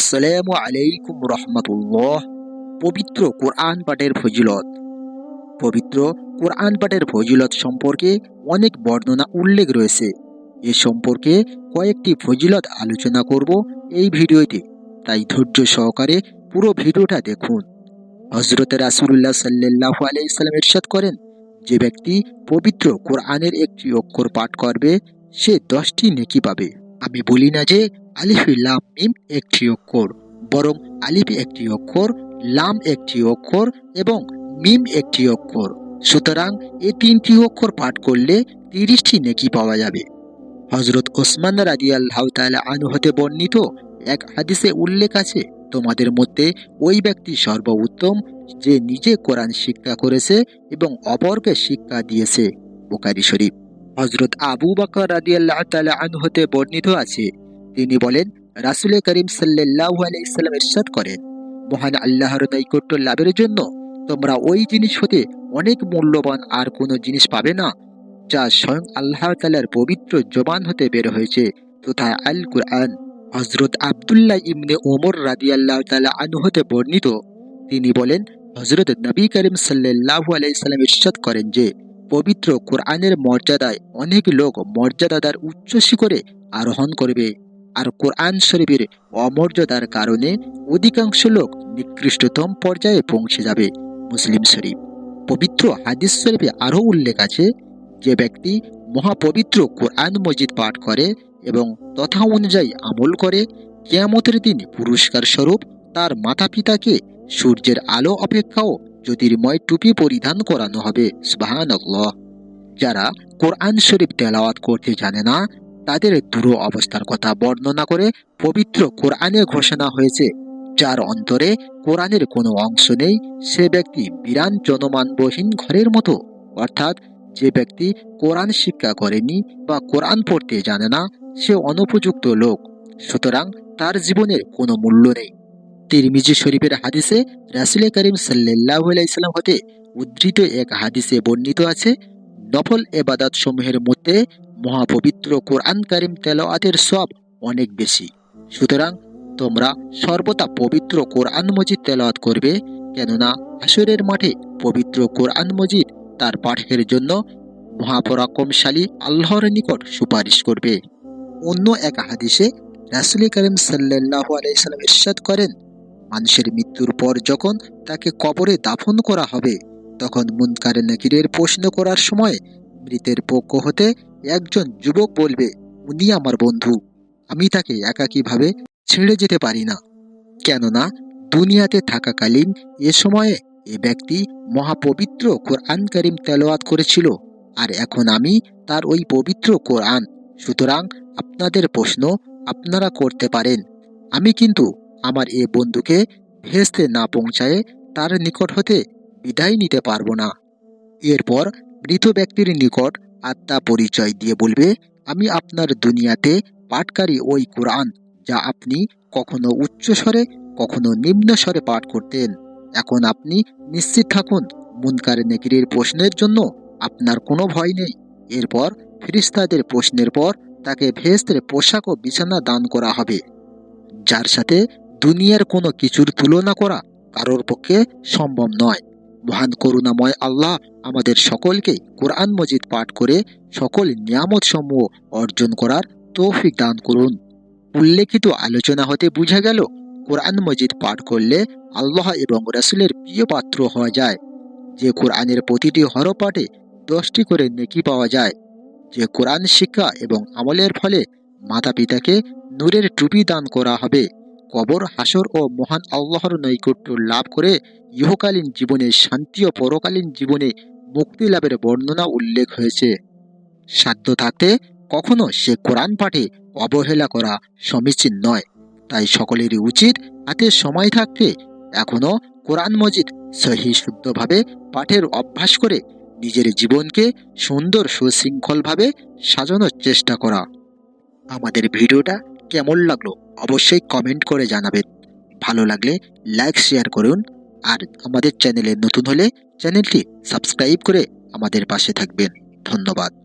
আসসালামু আলাইকুম রহমতুল্লাহ। পবিত্র কোরআন পাঠের ফজিলত। পবিত্র কোরআন পাঠের ফজিলত সম্পর্কে অনেক বর্ণনা উল্লেখ রয়েছে। এ সম্পর্কে কয়েকটি ফজিলত আলোচনা করব এই ভিডিওতে। তাই ধৈর্য সহকারে পুরো ভিডিওটা দেখুন। হজরত রাসুল্লাহ সাল্লাহ আলাইসাল্লাম ইরশাদ করেন, যে ব্যক্তি পবিত্র কোরআনের একটি অক্ষর পাঠ করবে, সে দশটি নেকি পাবে। আমি বলি না যে আলিফ লাম মিম একটি অক্ষর, বরং আলিফ একটি অক্ষর, লাম একটি অক্ষর এবং মিম একটি অক্ষর। সুতরাং এই তিনটি অক্ষর পাঠ করলে তিরিশটি নেকি পাওয়া যাবে। হজরত ওসমান রাজি আল্লাহ আনু হতে বর্ণিত এক হাদিসে উল্লেখ আছে, তোমাদের মধ্যে ওই ব্যক্তি সর্বোত্তম যে নিজে কোরআন শিক্ষা করেছে এবং অপরকে শিক্ষা দিয়েছে। বোকারি শরীফ। হজরত আবু বাকর রাজি আল্লাহ আনু হতে বর্ণিত আছে তিনি বলেন, রাসুল করিম সাল্লাহ আলাইসাল্লাম ইরশাদ করেন, মহান আল্লাহর নৈকট্য লাভের জন্য তোমরা ওই জিনিস হতে অনেক মূল্যবান আর কোনো জিনিস পাবে না, যা স্বয়ং আল্লাহ তালার পবিত্র জবান হতে বের হয়েছে, তথা আল কুরআন হজরত আবদুল্লাহ ইমনে ওমর রাদি আল্লাহ তালা আনু হতে বর্ণিত। তিনি বলেন হজরত নবী করিম সাল্লাহ আলাইসাল্লাম ইরশাদ করেন যে, পবিত্র কোরআনের মর্যাদায় অনেক লোক মর্যাদাদার উচ্চ শিখরে আরোহণ করবে। আর কোরআন শরীফের অমর্যাদার কারণে অধিকাংশ লোক নিকৃষ্টতম পর্যায়ে পৌঁছে যাবে মুসলিম শরীফ। পবিত্র হাদিস শরীফে আরও উল্লেখ আছে যে ব্যক্তি মহাপবিত্র কোরআন মজিদ পাঠ করে এবং তথা অনুযায়ী আমল করে, কেয়ামতের দিন পুরস্কার স্বরূপ তার মাতা পিতাকে সূর্যের আলো অপেক্ষাও জ্যোতির্ময় টুপি পরিধান করানো হবে সুবাহান যারা কোরআন শরীফ তেলাওয়াত করতে জানে না তাদের দূর অবস্থার কথা বর্ণনা করে পবিত্র কোরআনে ঘোষণা হয়েছে, যার অন্তরে কোরআনের কোনো অংশ নেই, সে ব্যক্তি বিরান জনমানবহীন ঘরের মতো। অর্থাৎ যে ব্যক্তি কোরআন শিক্ষা করেনি বা কোরআন পড়তে জানে না, সে অনুপযুক্ত লোক, সুতরাং তার জীবনের কোনো মূল্য নেই। তিরমিজি শরীফের হাদিসে রাসুল করিম সাল্লাহ আলাইসাল্লাম হতে উদ্ধৃত এক হাদিসে বর্ণিত আছে, নফল এবাদাত সমূহের মধ্যে মহাপবিত্র কোরআন কারিম তেলাওয়াতের সব অনেক বেশি। সুতরাং তোমরা সর্বদা পবিত্র কোরআন মজিদ তেলাওয়াত করবে, কেননা আসরের মাঠে পবিত্র কোরআন মজিদ তার পাঠের জন্য মহাপরাক্রমশালী আল্লাহর নিকট সুপারিশ করবে। অন্য এক হাদিসে রাসুল করিম সাল্লাহ আলাইসাল্লাম করেন, মানুষের মৃত্যুর পর যখন তাকে কবরে দাফন করা হবে, তখন মুনকারে নাকিরের প্রশ্ন করার সময় মৃতের পক্ষ হতে একজন যুবক বলবে, উনি আমার বন্ধু। আমি তাকে একাকীভাবে ছেড়ে যেতে পারি না। কেননা দুনিয়াতে থাকাকালীন এ সময়ে এ ব্যক্তি মহাপবিত্র কোরআন করিম তেলোয়াত করেছিল, আর এখন আমি তার ওই পবিত্র কোরআন। সুতরাং আপনাদের প্রশ্ন আপনারা করতে পারেন। আমি কিন্তু আমার এ বন্ধুকে ভেস্তে না পৌঁছায় তার নিকট হতে বিদায় নিতে পারব না। এরপর মৃত ব্যক্তির নিকট আত্মা পরিচয় দিয়ে বলবে, আমি আপনার দুনিয়াতে পাঠকারী ওই কোরআন যা আপনি কখনো উচ্চ স্বরে, কখনো নিম্ন স্বরে পাঠ করতেন। এখন আপনি নিশ্চিত থাকুন, মুনকার নেকিরের প্রশ্নের জন্য আপনার কোনো ভয় নেই। এরপর ফিরিস্তাদের প্রশ্নের পর তাকে ভেস্তের পোশাক ও বিছানা দান করা হবে। যার সাথে দুনিয়ার কোনো কিছুর তুলনা করা কারোর পক্ষে সম্ভব নয়। মহান করুণাময় আল্লাহ আমাদের সকলকে কোরআন মজিদ পাঠ করে সকল নিয়ামত সমূহ অর্জন করার তৌফিক দান করুন। উল্লেখিত আলোচনা হতে বোঝা গেল, কোরআন মজিদ পাঠ করলে আল্লাহ এবং রাসুলের প্রিয় পাত্র হওয়া যায়। যে কোরআনের প্রতিটি হরপাঠে দশটি করে নেকি পাওয়া যায়। যে কোরআন শিক্ষা এবং আমলের ফলে মাতা পিতাকে নূরের টুপি দান করা হবে। কবর, হাসর ও মহান আল্লাহর নৈকট্য লাভ করে ইহকালীন জীবনে শান্তি ও পরকালীন জীবনে মুক্তি লাভের বর্ণনা উল্লেখ হয়েছে। সাধ্য থাকতে কখনো সে কোরআন পাঠে অবহেলা করা সমীচীন নয়। তাই সকলেরই উচিত হাতে সময় থাকতে এখনও কোরআন মজিদ সহি শুদ্ধভাবে পাঠের অভ্যাস করে নিজের জীবনকে সুন্দর সুশৃঙ্খলভাবে সাজানোর চেষ্টা করা। আমাদের ভিডিওটা কেমন লাগল? অবশ্যই কমেন্ট করে জানাবেন। ভালো লাগলে লাইক শেয়ার করুন। আর আমাদের চ্যানেলে নতুন হলে চ্যানেলটি সাবস্ক্রাইব করে আমাদের পাশে থাকবেন। ধন্যবাদ।